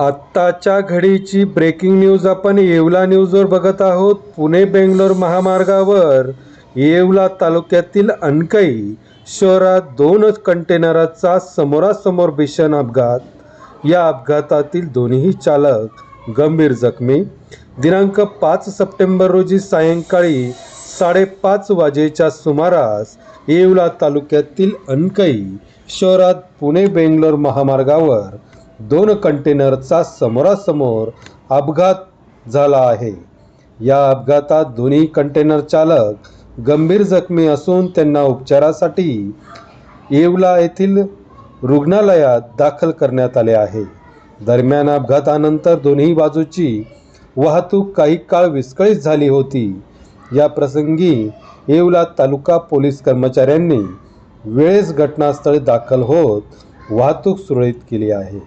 आत्ताच्या घडीची breaking news आपण येवला न्यूजवर बघत आहोत. पुणे बेंगलोर महामार्गावर येवला तालुक्यातील अनकई शहरात दोनच कंटेनरचा समोरासमोर भीषण अपघात. या अपघातातील दोन्ही चालक गंभीर जखमी. दिनांक पाच सप्टेंबर रोजी सायंकाळी साडेपाच वाजेच्या सुमारास येवला तालुक्यातील अनकई शहरात पुणे बेंगलोर महामार्गावर दोन कंटेनरचा समोरासमोर अपघात झाला आहे. या अपघातात दोन्ही कंटेनर चालक गंभीर जखमी असून त्यांना उपचारासाठी येवला येथील रुग्णालयात दाखल करण्यात आले आहे. दरम्यान अपघातानंतर दोन्ही बाजूची वाहतूक काही काळ विस्कळीत झाली होती. या प्रसंगी येवला तालुका पोलीस कर्मचाऱ्यांनी वेळेस घटनास्थळी दाखल होत वाहतूक सुरळीत केली आहे.